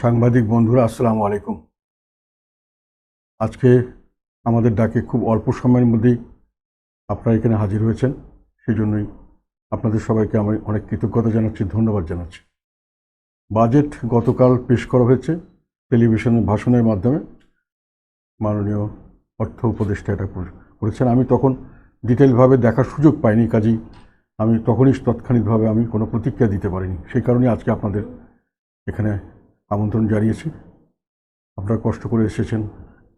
সাংবাদিক বন্ধুরা, আসসালামু আলাইকুম। আজকে আমাদের ডাকে খুব অল্প সময়ের মধ্যেই আপনারা এখানে হাজির হয়েছেন। সেই জন্যই আপনাদের সবাইকে আমি অনেক কৃতজ্ঞতা জানাচ্ছি, ধন্যবাদ জানাচ্ছি। বাজেট গতকাল পেশ করা হয়েছে টেলিভিশনের ভাষণের মাধ্যমে। মাননীয় অর্থ উপদেষ্টা এটা করেছেন। আমি তখন ডিটেলভাবে দেখার সুযোগ পাইনি, কাজেই আমি তখনই তৎক্ষণিকভাবে আমি কোনো প্রতিক্রিয়া দিতে পারিনি। সেই কারণে আজকে আপনাদের এখানে আমন্ত্রণ জানিয়েছি। আপনারা কষ্ট করে এসেছেন,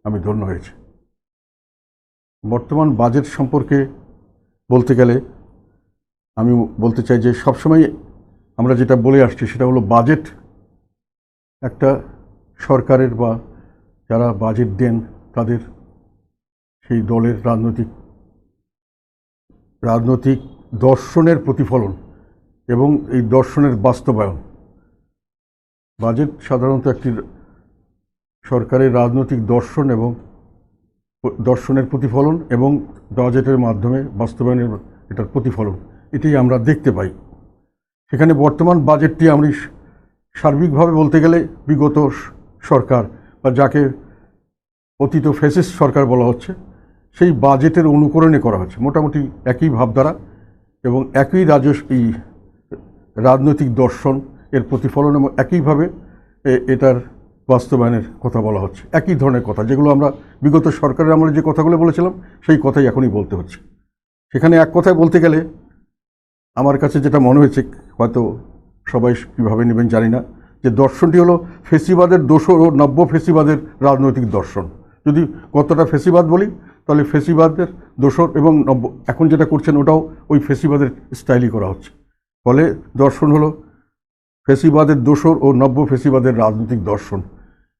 আমি ধন্য হয়েছি। বর্তমান বাজেট সম্পর্কে বলতে গেলে, আমি বলতে চাই যে সবসময় আমরা যেটা বলে আসছি সেটা হলো বাজেট। একটা সরকারের বা যারা বাজেট দেন, তাদের সেই দলের রাজনৈতিক রাজনৈতিক দর্শনের প্রতিফলন এবং এই দর্শনের বাস্তবায়ন। বাজেট সাধারণত একটি সরকারের রাজনৈতিক দর্শন এবং দর্শনের প্রতিফলন এবং বাজেটের মাধ্যমে বাস্তবায়নের এটার প্রতিফলন। এটাই আমরা দেখতে পাই। সেখানে বর্তমান বাজেটটি আমরা সার্বিকভাবে বলতে গেলে বিগত সরকার বা যাকে অতীত ফেসিস্ট সরকার বলা হচ্ছে, সেই বাজেটের অনুকরণে করা হচ্ছে। মোটামুটি একই ভাবধারা এবং একই রাজস্ব রাজনৈতিক দর্শন এর প্রতিফলন এবং একইভাবে এটার বাস্তবায়নের কথা বলা হচ্ছে। একই ধরনের কথা, যেগুলো আমরা বিগত সরকারের আমলে যে কথাগুলো বলেছিলাম, সেই কথাই এখনই বলতে হচ্ছে। সেখানে এক কথায় বলতে গেলে আমার কাছে যেটা মনে হয়েছে, হয়তো সবাই কীভাবে নেবেন জানি না, যে দর্শনটি হলো ফেসিবাদের দোষর ও নব্য ফেসিবাদের রাজনৈতিক দর্শন। যদি কতটা ফেসিবাদ বলি, তাহলে ফেসিবাদের দোষর এবং নব্য, এখন যেটা করছেন ওটাও ওই ফেসিবাদের স্টাইলই করা হচ্ছে। ফলে দর্শন হলো ফেসিবাদের দোসর ও নব্য ফেসিবাদের রাজনৈতিক দর্শন।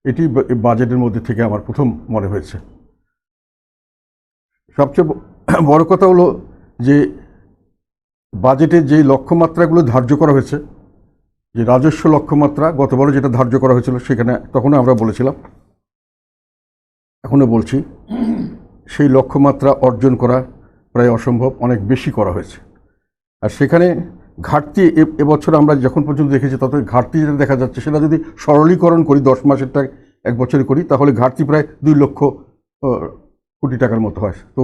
এটি বাজেটের মধ্যে থেকে আমার প্রথম মনে হয়েছে। সবচেয়ে বড় কথা হলো যে বাজেটের যে লক্ষ্যমাত্রাগুলো ধার্য করা হয়েছে, যে রাজস্ব লক্ষ্যমাত্রা গতবারও যেটা ধার্য করা হয়েছিল সেখানে তখনও আমরা বলেছিলাম। এখনও বলছি, সেই লক্ষ্যমাত্রা অর্জন করা প্রায় অসম্ভব, অনেক বেশি করা হয়েছে। আর সেখানে ঘাটতি এবছর আমরা যখন পর্যন্ত দেখেছি তত ঘাটতি যেটা দেখা যাচ্ছে, সেটা যদি সরলীকরণ করি, দশ মাসেরটা এক বছরে করি, তাহলে ঘাটতি প্রায় দুই লক্ষ কোটি টাকার মতো হয়। তো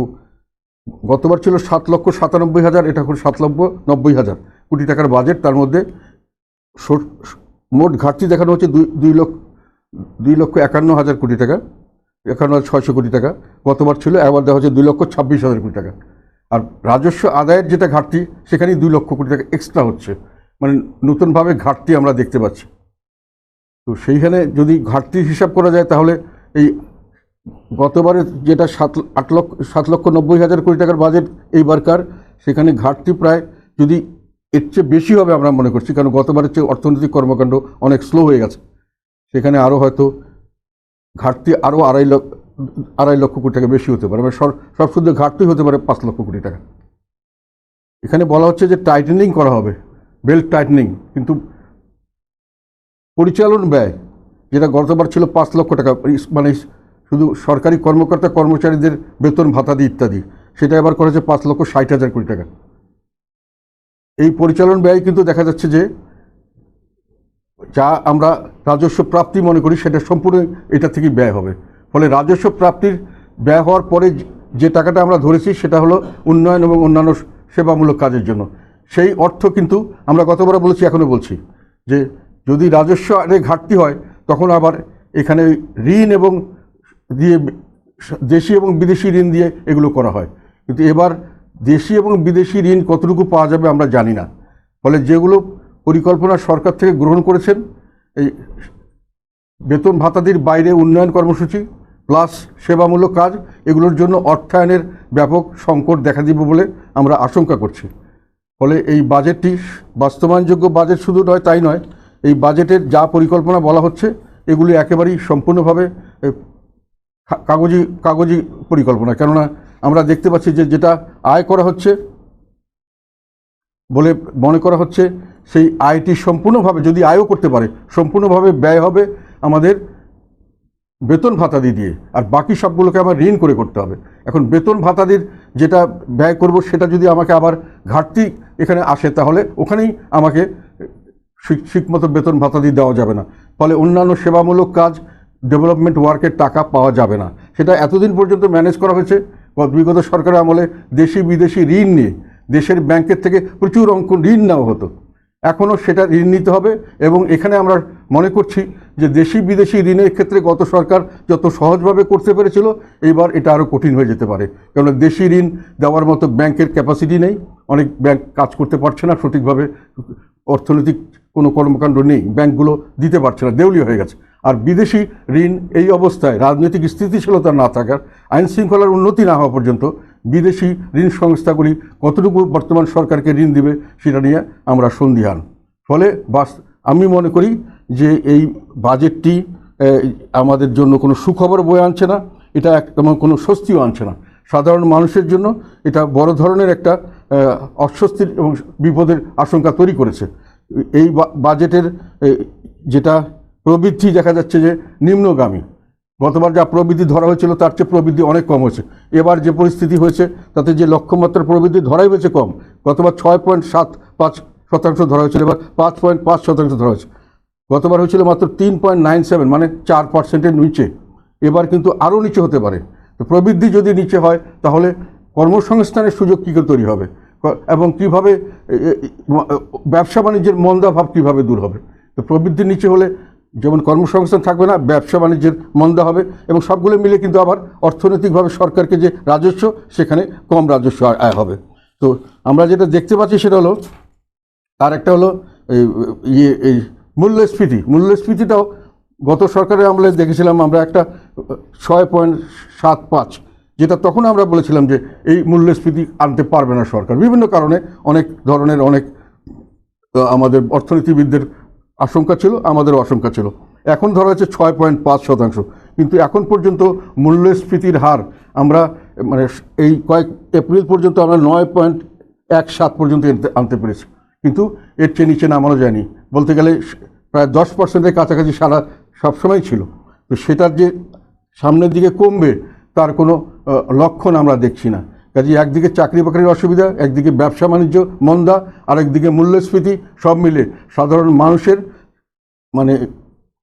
গতবার ছিল সাত লক্ষ সাতানব্বই হাজার, এটা এখন সাত লক্ষ নব্বই হাজার কোটি টাকার বাজেট তার মধ্যে মোট ঘাটতি দেখানো হচ্ছে দুই দুই লক্ষ দুই লক্ষ একান্ন হাজার কোটি টাকা, একান্ন হাজার ছয়শো কোটি টাকা। গতবার ছিল, এবার দেওয়া হচ্ছে দুই লক্ষ ছাব্বিশ হাজার কোটি টাকা। আর রাজস্ব আদায়ের যেটা ঘাটতি, সেখানেই দুই লক্ষ কোটি টাকা এক্সট্রা হচ্ছে। মানে নতুনভাবে ঘাটতি আমরা দেখতে পাচ্ছি। তো সেইখানে যদি ঘাটতির হিসাব করা যায়, তাহলে এই গতবারে যেটা সাত, আট লক্ষ, সাত লক্ষ নব্বই হাজার কোটি টাকার বাজেট এইবারকার সেখানে ঘাটতি প্রায় যদি এর চেয়ে বেশি হবে আমরা মনে করছি, কারণ গতবারের চেয়ে অর্থনৈতিক কর্মকাণ্ড অনেক স্লো হয়ে গেছে। সেখানে আরও হয়তো ঘাটতি আরও আড়াই লক্ষ আড়াই লক্ষ কোটি টাকা বেশি হতে পারে। মানে সব শুদ্ধ ঘাটতি হতে পারে পাঁচ লক্ষ কোটি টাকা। এখানে বলা হচ্ছে যে টাইটেনিং করা হবে বেল্ট টাইটেনিং কিন্তু পরিচালন ব্যয়, যেটা গতবার ছিল পাঁচ লক্ষ টাকা মানে শুধু সরকারি কর্মকর্তা, কর্মচারীদের বেতন, ভাতা ভাতাদি ইত্যাদি, সেটা এবার করেছে পাঁচ লক্ষ ষাট হাজার কোটি টাকা। এই পরিচালন ব্যয় কিন্তু দেখা যাচ্ছে যে যা আমরা রাজস্ব প্রাপ্তি মনে করি, সেটা সম্পূর্ণ এটা থেকেই ব্যয় হবে। ফলে রাজস্ব প্রাপ্তির ব্যয় হওয়ার পরে যে- টাকাটা আমরা ধরেছি সেটা হলো উন্নয়ন এবং অন্যান্য সেবামূলক কাজের জন্য। সেই অর্থ কিন্তু আমরা গতবার বলেছি, এখনও বলছি যে যদি রাজস্ব আরে ঘাটতি হয়, তখন আবার এখানে ঋণ এবং দিয়ে দেশি এবং বিদেশি ঋণ দিয়ে এগুলো করা হয়। কিন্তু এবার দেশি এবং বিদেশি ঋণ কতটুকু পাওয়া যাবে আমরা জানি না। ফলে যেগুলো পরিকল্পনা সরকার থেকে গ্রহণ করেছেন, এই বেতন ভাতাদির বাইরে উন্নয়ন কর্মসূচি প্লাস সেবামূলক কাজ, এগুলোর জন্য অর্থায়নের ব্যাপক সংকট দেখা দিব বলে আমরা আশঙ্কা করছি। ফলে এই বাজেটটি বাস্তবায়নযোগ্য বাজেট শুধু নয়, তাই নয়, এই বাজেটের যা পরিকল্পনা বলা হচ্ছে, এগুলি একেবারেই সম্পূর্ণভাবে কাগজি কাগজি পরিকল্পনা। কেননা আমরা দেখতে পাচ্ছি যে যেটা আয় করা হচ্ছে বলে মনে করা হচ্ছে, সেই আয়টি সম্পূর্ণভাবে, যদি আয়ও করতে পারে, সম্পূর্ণভাবে ব্যয় হবে আমাদের বেতন ভাতাদি দিয়ে, আর বাকি সবগুলোকে আমার ঋণ করে করতে হবে। এখন বেতন ভাতাদির যেটা ব্যয় করব, সেটা যদি আমাকে আবার ঘাটতি এখানে আসে, তাহলে ওখানেই আমাকে ঠিক ঠিকমতো বেতন ভাতা দিয়ে দেওয়া যাবে না। ফলে অন্যান্য সেবামূলক কাজ, ডেভেলপমেন্ট ওয়ার্কের টাকা পাওয়া যাবে না। সেটা এতদিন পর্যন্ত ম্যানেজ করা হয়েছে। গত- বিগত সরকারের আমলে দেশি বিদেশি ঋণ নিয়ে দেশের ব্যাংকের থেকে প্রচুর অঙ্ক ঋণ নেওয়া হতো। এখনও সেটা ঋণ নিতে হবে এবং এখানে আমরা মনে করছি যে দেশি বিদেশি ঋণের ক্ষেত্রে গত সরকার যত সহজভাবে করতে পেরেছিল, এইবার এটা আরও কঠিন হয়ে যেতে পারে। কারণ দেশি ঋণ দেওয়ার মতো ব্যাংকের ক্যাপাসিটি নেই, অনেক ব্যাংক কাজ করতে পারছে না, সঠিকভাবে অর্থনৈতিক কোনো কর্মকাণ্ড নেই, ব্যাংকগুলো দিতে পারছে না, দেউলিয়া হয়ে গেছে। আর বিদেশি ঋণ এই অবস্থায় রাজনৈতিক স্থিতিশীলতা না থাকার আইন শৃঙ্খলার উন্নতি না হওয়া পর্যন্ত বিদেশি ঋণ সংস্থাগুলি কতটুকু বর্তমান সরকারকে ঋণ দিবে, সেটা নিয়ে আমরা সন্দিহান। ফলে বাস আমি মনে করি যে এই বাজেটটি আমাদের জন্য কোনো সুখবর বয়ে আনছে না, এটা এক কোনো স্বস্তিও আনছে না। সাধারণ মানুষের জন্য এটা বড় ধরনের একটা অস্বস্তির এবং বিপদের আশঙ্কা তৈরি করেছে। এই বাজেটের যেটা প্রবৃদ্ধি দেখা যাচ্ছে যে নিম্নগামী। গতবার যা প্রবৃদ্ধি ধরা হয়েছিল, তার চেয়ে প্রবৃদ্ধি অনেক কম হয়েছে। এবার যে পরিস্থিতি হয়েছে, তাতে যে লক্ষ্যমাত্রার প্রবৃদ্ধি ধরাই হয়েছে কম। গতবার ছয় পয়েন্ট সাত পাঁচ শতাংশ ধরা হয়েছিল, এবার পাঁচ পয়েন্ট পাঁচ শতাংশ ধরা হয়েছে। গতবার হয়েছিল মাত্র তিন পয়েন্ট নাইন সেভেন মানে চার পার্সেন্টের নিচে। এবার কিন্তু আরও নিচে হতে পারে। তো প্রবৃদ্ধি যদি নিচে হয়, তাহলে কর্মসংস্থানের সুযোগ কী করে তৈরি হবে? এবং কীভাবে ব্যবসা বাণিজ্যের মন্দাভাব কীভাবে দূর হবে? তো প্রবৃদ্ধি নিচে হলে যেমন কর্মসংস্থান থাকবে না, ব্যবসা বাণিজ্যের মন্দা হবে এবং সবগুলো মিলে কিন্তু আবার অর্থনৈতিকভাবে সরকারকে যে রাজস্ব, সেখানে কম রাজস্ব আয়- হবে। তো আমরা যেটা দেখতে পাচ্ছি সেটা হলো আর একটা হলো ইয়ে এই মূল্যস্ফীতি, মূল্যস্ফীতিটাও গত সরকারের আমলে দেখেছিলাম আমরা একটা ছয় পয়েন্ট সাত পাঁচ, যেটা তখন আমরা বলেছিলাম যে এই মূল্যস্ফীতি আনতে পারবে না সরকার। বিভিন্ন কারণে অনেক ধরনের অনেক আমাদের অর্থনীতিবিদদের আশঙ্কা ছিল, আমাদেরও আশঙ্কা ছিল। এখন ধরা হচ্ছে ছয় পয়েন্ট পাঁচ শতাংশ। কিন্তু এখন পর্যন্ত মূল্যস্ফীতির হার আমরা মানে এই কয়েক এপ্রিল পর্যন্ত আমরা নয় পয়েন্ট এক সাত পর্যন্ত আনতে পেরেছি। কিন্তু এর চেয়ে নিচে নামানো যায়নি। বলতে গেলে প্রায় দশ পার্সেন্টের কাছাকাছি সারা সবসময় ছিল। তো সেটার যে সামনের দিকে কমবে, তার কোনো লক্ষণ আমরা দেখছি না। কাজে একদিকে চাকরি বাকরির অসুবিধা, একদিকে ব্যবসা বাণিজ্য মন্দা আর একদিকে মূল্যস্ফীতি, সব মিলে সাধারণ মানুষের মানে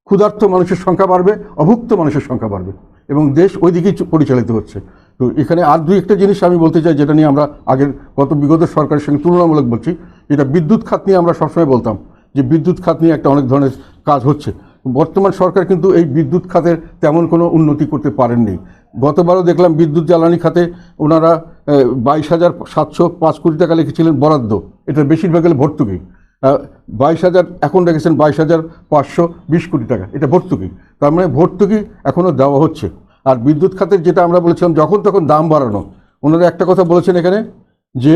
ক্ষুধার্ত মানুষের সংখ্যা বাড়বে, অভুক্ত মানুষের সংখ্যা বাড়বে এবং দেশ ওই দিকেই পরিচালিত হচ্ছে। তো এখানে আর দুই একটা জিনিস আমি বলতে চাই, যেটা নিয়ে আমরা আগের গত, বিগত সরকারের সঙ্গে তুলনামূলক বলছি, যেটা বিদ্যুৎ খাত নিয়ে আমরা সবসময় বলতাম। যে বিদ্যুৎ খাত নিয়ে একটা অনেক ধরনের কাজ হচ্ছে। বর্তমান সরকার কিন্তু এই বিদ্যুৎ খাতের তেমন কোনো উন্নতি করতে পারেননি। গতবারও দেখলাম বিদ্যুৎ জ্বালানি খাতে ওনারা বাইশ হাজার সাতশো পাঁচ কোটি টাকা লিখেছিলেন বরাদ্দ। এটা বেশিরভাগ হলে ভর্তুকি। বাইশ হাজার, এখন রেখেছেন বাইশ হাজার পাঁচশো বিশ কোটি টাকা। এটা ভর্তুকি। তার মানে ভর্তুকি এখনও দেওয়া হচ্ছে। আর বিদ্যুৎ খাতের যেটা আমরা বলেছিলাম, যখন তখন দাম বাড়ানো। ওনারা একটা কথা বলেছেন এখানে যে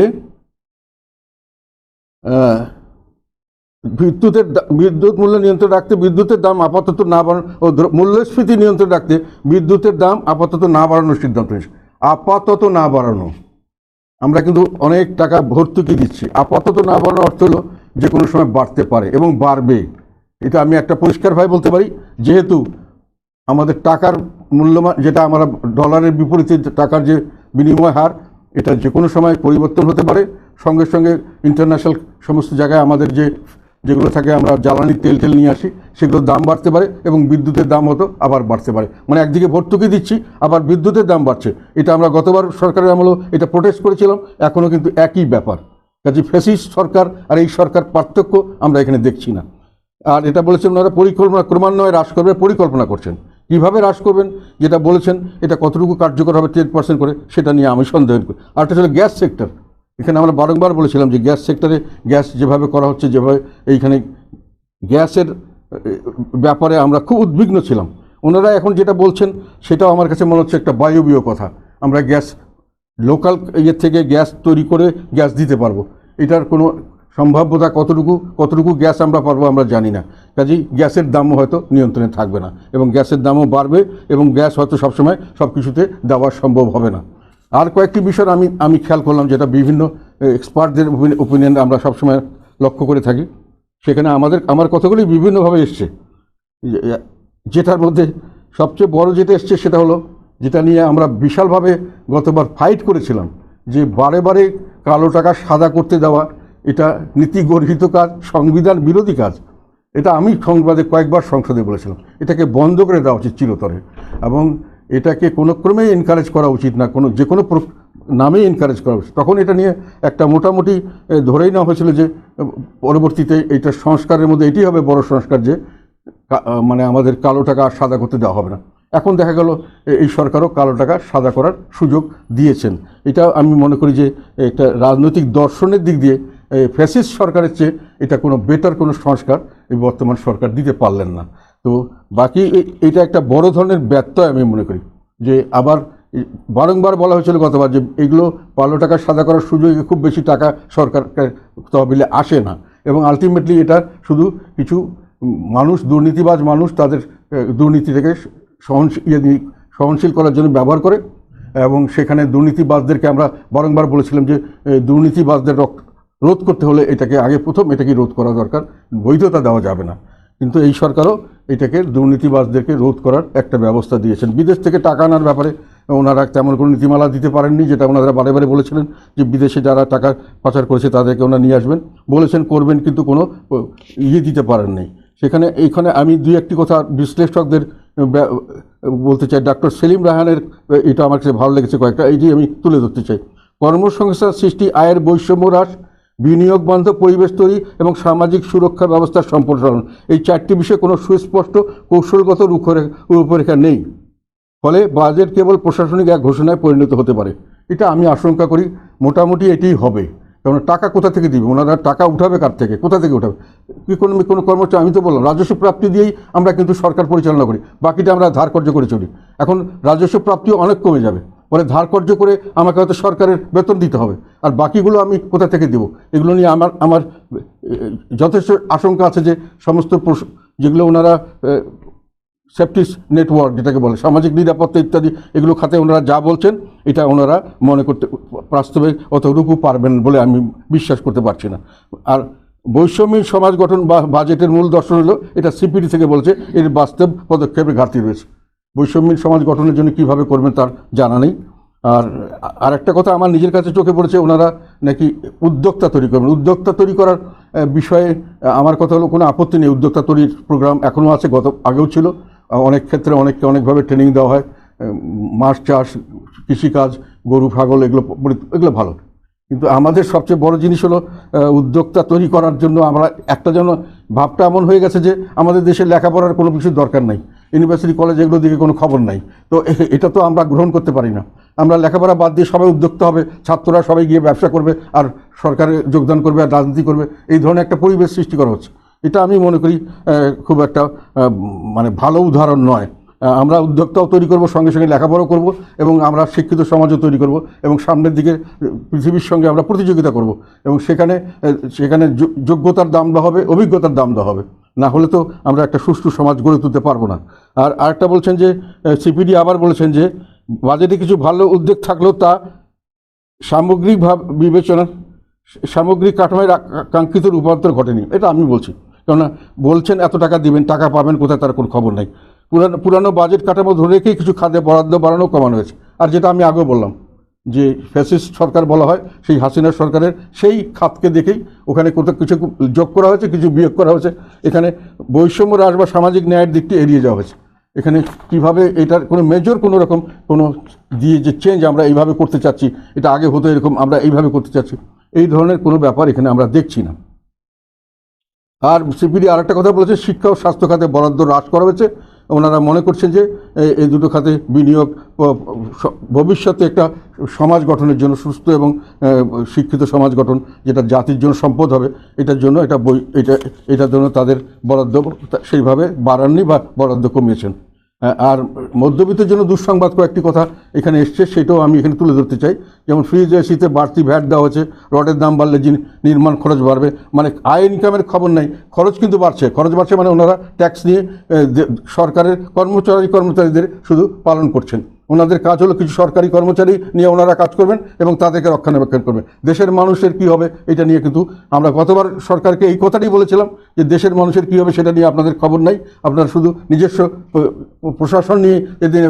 বিদ্যুতের বিদ্যুৎ মূল্য নিয়ন্ত্রণ রাখতে বিদ্যুতের দাম আপাতত না বাড়ানো মূল্যস্ফীতি নিয়ন্ত্রণ রাখতে বিদ্যুতের দাম আপাতত না বাড়ানোর সিদ্ধান্ত নিয়েছে আপাতত না বাড়ানো। আমরা কিন্তু অনেক টাকা ভর্তুকি দিচ্ছি। আপাতত না বাড়ানোর অর্থ হলো যে কোনো সময় বাড়তে পারে এবং বাড়বে। এটা আমি একটা পরিষ্কারভাবে বলতে পারি। যেহেতু আমাদের টাকার মূল্যমান যেটা আমরা ডলারের বিপরীতে টাকার যে বিনিময় হার, এটা যে কোনো সময় পরিবর্তন হতে পারে। সঙ্গে সঙ্গে ইন্টারন্যাশনাল সমস্ত জায়গায় আমাদের যে যেগুলো থাকে আমরা জ্বালানি তেল টেল নিয়ে আসি, সেগুলোর দাম বাড়তে পারে এবং বিদ্যুতের দাম হতো আবার বাড়তে পারে। মানে একদিকে ভর্তুকি দিচ্ছি, আবার বিদ্যুতের দাম বাড়ছে। এটা আমরা গতবার সরকারের আমলেও এটা প্রোটেস্ট করেছিলাম এখনও কিন্তু একই ব্যাপার। কাজে ফেসিস সরকার আর এই সরকার পার্থক্য আমরা এখানে দেখছি না। আর এটা বলেছেন ওনারা পরিকল্পনা, ক্রমান্বয়ে হ্রাস করবে, পরিকল্পনা করছেন। কীভাবে হ্রাস করবেন? যেটা বলেছেন, এটা কতটুকু কার্যকর হবে টেন পার্সেন্ট করে, সেটা নিয়ে আমি সন্দেহ করি। আর ছিল গ্যাস সেক্টর এখানে আমরা বারংবার বলেছিলাম যে গ্যাস সেক্টরে গ্যাস যেভাবে করা হচ্ছে, যেভাবে এইখানে গ্যাসের ব্যাপারে আমরা খুব উদ্বিগ্ন ছিলাম। ওনারা এখন যেটা বলছেন, সেটাও আমার কাছে মনে হচ্ছে একটা বায়বীয় কথা। আমরা গ্যাস লোকাল ইয়ের থেকে গ্যাস তৈরি করে গ্যাস দিতে পারব। এটার কোনো সম্ভাব্যতা কতটুকু কতটুকু গ্যাস আমরা পারব আমরা জানি না। কাজেই গ্যাসের দামও হয়তো নিয়ন্ত্রণে থাকবে না। এবং গ্যাসের দামও বাড়বে এবং গ্যাস হয়তো সবসময় সব কিছুতে দেওয়া সম্ভব হবে না। আর কয়েকটি বিষয় আমি আমি খেয়াল করলাম যেটা বিভিন্ন এক্সপার্টদের ওপিনিয়ন আমরা সবসময় লক্ষ্য করে থাকি। সেখানে আমাদের, আমার কথাগুলি বিভিন্নভাবে এসছে। যেটার মধ্যে সবচেয়ে বড় যেটা এসছে সেটা হলো, যেটা নিয়ে আমরা বিশালভাবে গতবার ফাইট করেছিলাম, যে বারে বারে কালো টাকা সাদা করতে দেওয়া, এটা নীতি গর্হিত কাজ, সংবিধান বিরোধী কাজ। এটা আমি সংবাদে কয়েকবার সংসদে বলেছিলাম। এটাকে বন্ধ করে দেওয়া উচিত চিরতরে। এবং এটাকে কোনো ক্রমেই এনকারেজ করা উচিত না, কোনো, যে কোনো নামেই এনকারেজ করা উচিত। তখন এটা নিয়ে একটা মোটামুটি ধরেই নেওয়া হয়েছিল যে, পরবর্তীতে এইটা সংস্কারের মধ্যে এটি হবে বড় সংস্কার যে মানে আমাদের কালো টাকা আর সাদা করতে দেওয়া হবে না। এখন দেখা গেল এই সরকারও কালো টাকা সাদা করার সুযোগ দিয়েছেন। এটা আমি মনে করি যে একটা রাজনৈতিক দর্শনের দিক দিয়ে ফ্যাসিস্ট সরকারের চেয়ে এটা কোনো বেটার কোনো সংস্কার এই বর্তমান সরকার দিতে পারলেন না। তো বাকি এটা একটা বড় ধরনের ব্যত্যয় আমি মনে করি যে আবার বারংবার বলা হয়েছিল গতবার যে এগুলো কালো টাকা সাদা করার সুযোগে খুব বেশি টাকা সরকার তহবিলে আসে না। এবং আলটিমেটলি এটা শুধু কিছু মানুষ, দুর্নীতিবাজ মানুষ তাদের দুর্নীতি থেকে সহনশীল ইয়ে সহনশীল করার জন্য ব্যবহার করে এবং সেখানে দুর্নীতিবাজদেরকে আমরা বারংবার বলেছিলাম যে দুর্নীতিবাজদের রোধ করতে হলে এটাকে আগে প্রথম এটাকে রোধ করা দরকার, বৈধতা দেওয়া যাবে না। কিন্তু এই সরকারও এটাকে দুর্নীতিবাজদেরকে রোধ করার একটা ব্যবস্থা দিয়েছেন। বিদেশ থেকে টাকা আনার ব্যাপারে ওনারা তেমন কোনো নীতিমালা দিতে পারেননি, যেটা ওনারা বারে বারে বলেছিলেন যে বিদেশে যারা টাকা পাচার করেছে তাদেরকে ওনারা নিয়ে আসবেন। বলেছেন করবেন কিন্তু কোনো ইয়ে দিতে পারেননি সেখানে এইখানে আমি দুই একটি কথা বিশ্লেষকদের বলতে চাই। ডক্টর সেলিম রাহানের এটা আমার কাছে ভালো লেগেছে কয়েকটা। এই যে আমি তুলে ধরতে চাই। কর্মসংস্থান সৃষ্টি আয়ের বৈষম্য হ্রাস বিনিয়োগ বান্ধব পরিবেশ তৈরি এবং সামাজিক সুরক্ষা ব্যবস্থার সম্প্রসারণ। এই চারটি বিষয়ে কোনো সুস্পষ্ট কৌশলগত রূপরে- রূপরেখা নেই। ফলে বাজেট কেবল প্রশাসনিক এক ঘোষণায় পরিণত হতে পারে। এটা আমি আশঙ্কা করি মোটামুটি এটাই হবে। কারণ টাকা কোথা থেকে দিবে? ওনারা টাকা উঠাবে কার থেকে? কোথা থেকে উঠাবে? ইকোনমি কোনো কর্মচারী, আমি তো বললাম, রাজস্ব প্রাপ্তি দিয়েই আমরা কিন্তু সরকার পরিচালনা করি। বাকিটা আমরা ধার কর্য করে চলি। এখন রাজস্ব প্রাপ্তিও অনেক কমে যাবে। ফলে ধার কর্য করে আমাকে হয়তো সরকারের বেতন দিতে হবে। আর বাকিগুলো আমি কোথা থেকে দেবো? এগুলো নিয়ে আমার আমার যথেষ্ট আশঙ্কা আছে যে সমস্ত যেগুলো ওনারা এ, সেফটি নেটওয়ার্ক যেটাকে বলে সামাজিক নিরাপত্তা ইত্যাদি এগুলো খাতে ওনারা যা বলছেন এটা ওনারা মনে করতে বাস্তবে অত অতটুকু পারবেন বলে আমি বিশ্বাস করতে পারছি না। আর বৈষম্যহীন সমাজ গঠন বা বাজেটের মূল দর্শন হলো এটা সিপিডি থেকে বলছে এর বাস্তব পদক্ষেপে ঘাটতি রয়েছে। বৈষম্যহীন সমাজ গঠনের জন্য কীভাবে করবেন তার জানা নেই। আর আর একটা কথা আমার নিজের কাছে চোখে পড়েছে, ওনারা নাকি উদ্যোক্তা তৈরি করবেন। উদ্যোক্তা তৈরি করার বিষয়ে আমার কথা হলো কোনো আপত্তি নেই। উদ্যোক্তা তৈরির প্রোগ্রাম এখনও আছে, গত, আগেও ছিল। অনেক ক্ষেত্রে অনেককে অনেকভাবে ট্রেনিং দেওয়া হয়। মাছ চাষ, কৃষিকাজ, গরু, ছাগল, এগুলো এগুলো ভালো। কিন্তু আমাদের সবচেয়ে বড় জিনিস হলো উদ্যোক্তা তৈরি করার জন্য আমরা একটা যেন ভাবটা এমন হয়ে গেছে যে আমাদের দেশে লেখাপড়ার কোনো কিছুর দরকার নাই ইউনিভার্সিটি কলেজ এগুলো দিকে কোনো খবর নাই। তো এটা তো আমরা গ্রহণ করতে পারি না। আমরা লেখাপড়া বাদ দিয়ে সবাই উদ্যোক্তা হবে, ছাত্ররা সবাই গিয়ে ব্যবসা করবে, আর সরকারে যোগদান করবে, আর রাজনীতি করবে, এই ধরনের একটা পরিবেশ সৃষ্টি করা হচ্ছে। এটা আমি মনে করি খুব একটা মানে ভালো উদাহরণ নয়। আমরা উদ্যোক্তাও তৈরি করব, সঙ্গে সঙ্গে লেখাপড়াও করব এবং আমরা শিক্ষিত সমাজও তৈরি করব এবং সামনের দিকে পৃথিবীর সঙ্গে আমরা প্রতিযোগিতা করব এবং সেখানে সেখানে যোগ্যতার দাম দেওয়া হবে, অভিজ্ঞতার দাম দেওয়া হবে। না হলে তো আমরা একটা সুষ্ঠু সমাজ গড়ে তুলতে পারব না। আর আরেকটা বলছেন যে সিপিডি আবার বলেছেন যে, বাজেটে কিছু ভালো উদ্যোগ থাকলেও তা সামগ্রিকভাবে বিবেচনা সামগ্রিক কাঠামোয় কাঙ্ক্ষিত রূপান্তর ঘটেনি। এটা আমি বলছি। কেননা বলছেন এত টাকা দিবেন, টাকা পাবেন, কোথায় তার কোনো খবর নাই। পুরানো পুরানো বাজেট কাঠামো ধরে রেখেই কিছু খাদ্যে বরাদ্দ বাড়ানো, কমানো হয়েছে। আর যেটা আমি আগেও বললাম, যে ফ্যাসিস্ট সরকার বলা হয়, সেই হাসিনা সরকারের সেই খাতকে দেখেই ওখানে কোথাও কিছু যোগ করা হয়েছে, কিছু বিয়োগ করা হয়েছে। এখানে বৈষম্য হ্রাস বা সামাজিক ন্যায়ের দিকটি এড়িয়ে যাওয়া হয়েছে। এখানে কীভাবে এটার কোনো মেজর কোনো রকম কোনো দিয়ে যে চেঞ্জ আমরা এইভাবে করতে চাচ্ছি, এটা আগে হতো এরকম, আমরা এইভাবে করতে চাচ্ছি, এই ধরনের কোনো ব্যাপার এখানে আমরা দেখছি না। আর সিপিডি আরেকটা কথা বলেছে, শিক্ষা ও স্বাস্থ্য খাতে বরাদ্দ হ্রাস করা হয়েছে। ওনারা মনে করছেন যে এই দুটো খাতে বিনিয়োগ ভবিষ্যতে একটা সমাজ গঠনের জন্য সুস্থ এবং শিক্ষিত সমাজ গঠন, যেটা জাতির জন্য সম্পদ হবে, এটার জন্য এটা বই, এটা, এটার জন্য তাদের বরাদ্দ সেইভাবে বাড়াননি বা বরাদ্দ কমিয়েছেন। আর মধ্যবিত্তের জন্য দুঃসংবাদ কয়েকটি কথা এখানে এসছে, সেটাও আমি এখানে তুলে ধরতে চাই। যেমন ফ্রিজ শীতে বাড়তি ভ্যাট দেওয়া হচ্ছে, রডের দাম বাড়লে নির্মাণ খরচ বাড়বে মানে আয় ইনকামের খবর নাই, খরচ কিন্তু বাড়ছে। খরচ বাড়ছে মানে ওনারা ট্যাক্স নিয়ে সরকারের কর্মচারী কর্মচারীদের শুধু পালন করছেন। ওনাদের কাজ হলো কিছু সরকারি কর্মচারী নিয়ে ওনারা কাজ করবেন এবং তাদেরকে রক্ষণাবেক্ষণ করবেন। দেশের মানুষের কি হবে এটা নিয়ে কিন্তু আমরা গতবার সরকারকে এই কথাটাই বলেছিলাম যে দেশের মানুষের কি হবে সেটা নিয়ে আপনাদের খবর নাই। আপনারা শুধু নিজস্ব প্রশাসন নিয়ে এদিন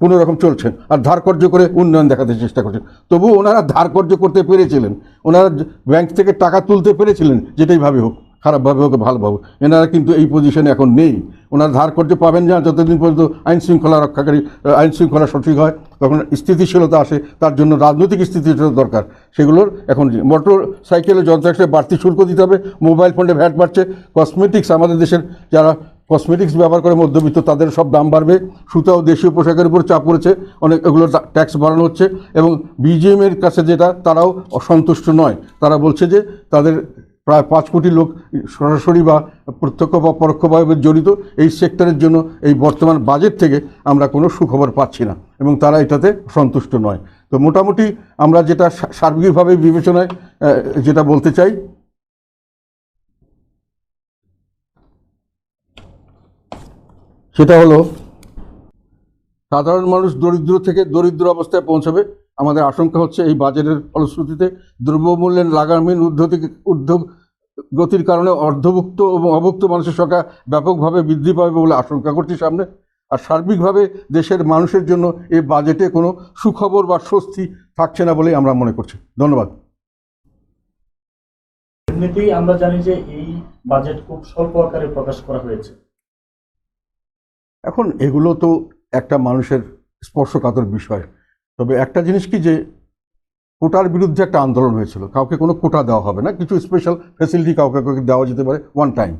কোনো রকম চলছেন আর ধার কর্য করে উন্নয়ন দেখাতে চেষ্টা করছেন। তবুও ওনারা ধার কর্য করতে পেরেছিলেন। ওনারা ব্যাংক থেকে টাকা তুলতে পেরেছিলেন, যেটাই ভাবে হোক। খারাপভাবে হোক ভালোভাবে এনারা কিন্তু এই পজিশনে এখন নেই। ওনারা ধার করতে পাবেন না, যতদিন পর্যন্ত আইন শৃঙ্খলা রক্ষাকারী আইন শৃঙ্খলা সঠিক হয়, তখন স্থিতিশীলতা আসে, তার জন্য রাজনৈতিক স্থিতিশীলতা দরকার। সেগুলোর এখন মোটর সাইকেলে যন্ত্রাংশে বাড়তি শুল্ক দিতে হবে, মোবাইল ফোনে ভ্যাট বাড়ছে কসমেটিক্স আমাদের দেশের যারা কসমেটিক্স ব্যবহার করে মধ্যবিত্ত, তাদের সব দাম বাড়বে। সুতা ও দেশীয় পোশাকের উপর চাপ পড়েছে, অনেক এগুলো ট্যাক্স বাড়ানো হচ্ছে এবং বিজিএম এর কাছে যেটা, তারাও অসন্তুষ্ট নয়। তারা বলছে যে, তাদের প্রায় পাঁচ কোটি লোক সরাসরি বা প্রত্যক্ষ বা পরোক্ষভাবে জড়িত এই সেক্টরের জন্য এই বর্তমান বাজেট থেকে আমরা কোনো সুখবর পাচ্ছি না এবং তারা এটাতে সন্তুষ্ট নয়। তো মোটামুটি আমরা যেটা সার্বিকভাবে বিবেচনায় যেটা বলতে চাই, সেটা হলো সাধারণ মানুষ দরিদ্র থেকে দরিদ্র অবস্থায় পৌঁছাবে। আমাদের আশঙ্কা হচ্ছে এই বাজারের ফলশ্রুতিতে দ্রব্যমূল্যের লাগামহীন উদ্ধতি উদ্যোগ গতির কারণে অর্ধভুক্ত এবং অভুক্ত মানুষের সংখ্যা ব্যাপকভাবে বৃদ্ধি পাবে বলে আশঙ্কা করছি সামনে। আর সার্বিকভাবে দেশের মানুষের জন্য এই বাজেটে কোনো সুখবর বা স্বস্তি থাকছে না বলেই আমরা মনে করছি। ধন্যবাদ। এমনিতেই আমরা জানি যে এই বাজেট খুব স্বল্প আকারে প্রকাশ করা হয়েছে। এখন এগুলো তো একটা মানুষের স্পর্শকাতর বিষয়। তবে একটা জিনিস কি যে, কোটার বিরুদ্ধে একটা আন্দোলন হয়েছিল। কাউকে কোনো কোটা দেওয়া হবে না। কিছু স্পেশাল ফেসিলিটি কাউকে কাউকে দেওয়া যেতে পারে ওয়ান টাইম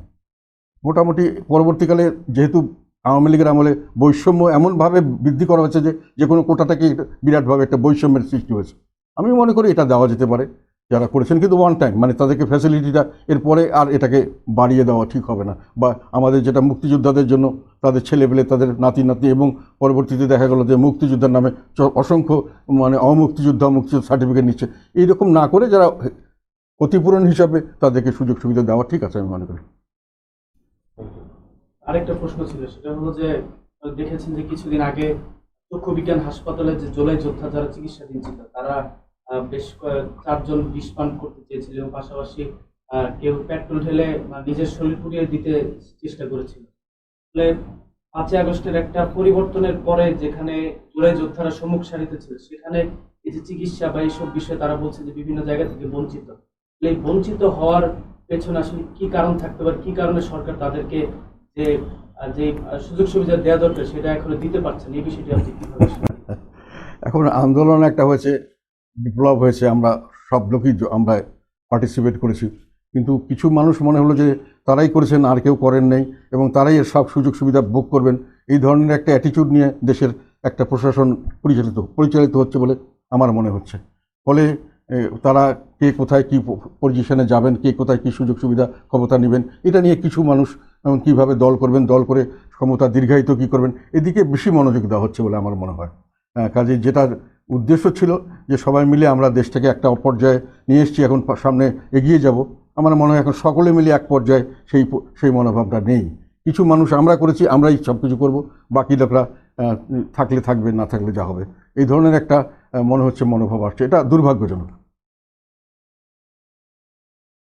মোটামুটি পরবর্তীকালে যেহেতু আওয়ামী লীগের আমলে বৈষম্য এমনভাবে বৃদ্ধি করা হয়েছে যে যে কোনো কোটাটাকে বিরাটভাবে একটা বৈষম্যের সৃষ্টি হয়েছে। আমি মনে করি এটা দেওয়া যেতে পারে। যারা করেছেন, কিন্তু ওয়ান টাইম মানে তাদেরকে ফ্যাসিলিটিটা এরপরে আর এটাকে বাড়িয়ে দেওয়া ঠিক হবে না। বা আমাদের যেটা মুক্তিযোদ্ধাদের জন্য, তাদের ছেলেপেলে, তাদের নাতি নাতি এবং পরবর্তীতে দেখা গেলো যে মুক্তিযোদ্ধার নামে অসংখ্য মানে অমুক্তিযোদ্ধা, মুক্তিযুদ্ধ সার্টিফিকেট নিচ্ছে। এইরকম না করে যারা ক্ষতিপূরণ হিসাবে তাদেরকে সুযোগ সুবিধা দেওয়া ঠিক আছে, আমি মনে করি। আরেকটা প্রশ্ন ছিল, সেটা হলো যে দেখেছেন যে কিছুদিন আগে চক্ষু বিজ্ঞান হাসপাতালে যে জোলাই যোদ্ধা যারা চিকিৎসাধীন ছিল, তারা বেশ চারজন বিষ পান করতে চেয়েছিল পাশাপাশি কেউ পেট্রোল ঢেলে নিজের শরীর পুড়িয়ে দিতে চেষ্টা করেছিল। ফলে পাঁচই আগস্টের একটা পরিবর্তনের পরে যেখানে জোলাই যোদ্ধারা সম্মুখ সারিতে ছিল, সেখানে এই যে চিকিৎসা বা এইসব বিষয়ে তারা বলছে যে বিভিন্ন জায়গা থেকে বঞ্চিত। এই বঞ্চিত হওয়ার পেছনে আসলে কি কারণ থাকতে পারে, কি কারণে সরকার তাদেরকে যে যে সুযোগ সুবিধা দেওয়া দরকার সেটা এখনও দিতে পারছে না, এই বিষয়টি আপনি কীভাবে এখন আন্দোলন একটা হয়েছে বিপ্লব হয়েছে, আমরা সব লোকই আমরা পার্টিসিপেট করেছি। কিন্তু কিছু মানুষ মনে হলো যে তারাই করেছেন, আর কেউ করেন নেই এবং তারাই এর সব সুযোগ সুবিধা ভোগ করবেন। এই ধরনের একটা অ্যাটিটিউড নিয়ে দেশের একটা প্রশাসন পরিচালিত পরিচালিত হচ্ছে বলে আমার মনে হচ্ছে। ফলে তারা কে কোথায় কী পজিশনে যাবেন, কে কোথায় কী সুযোগ সুবিধা ক্ষমতা নেবেন, এটা নিয়ে কিছু মানুষ কীভাবে দল করবেন, দল করে ক্ষমতা দীর্ঘায়িত কী করবেন, এদিকে বেশি মনোযোগ দেওয়া হচ্ছে বলে আমার মনে হয়। কাজে যেটার উদ্দেশ্য ছিল যে সবাই মিলে আমরা দেশটাকে একটা পর্যায়ে নিয়ে এসেছি, এখন সামনে এগিয়ে যাব। আমার মনে হয় এখন সকলে মিলে এক পর্যায়ে সেই সেই মনোভাবটা নেই। কিছু মানুষ আমরা করেছি, আমরাই সব কিছু করব, বাকি লোকরা থাকলে থাকবে, না থাকলে যা হবে। এই ধরনের একটা মনে হচ্ছে মনোভাব আসছে। এটা দুর্ভাগ্যজনক।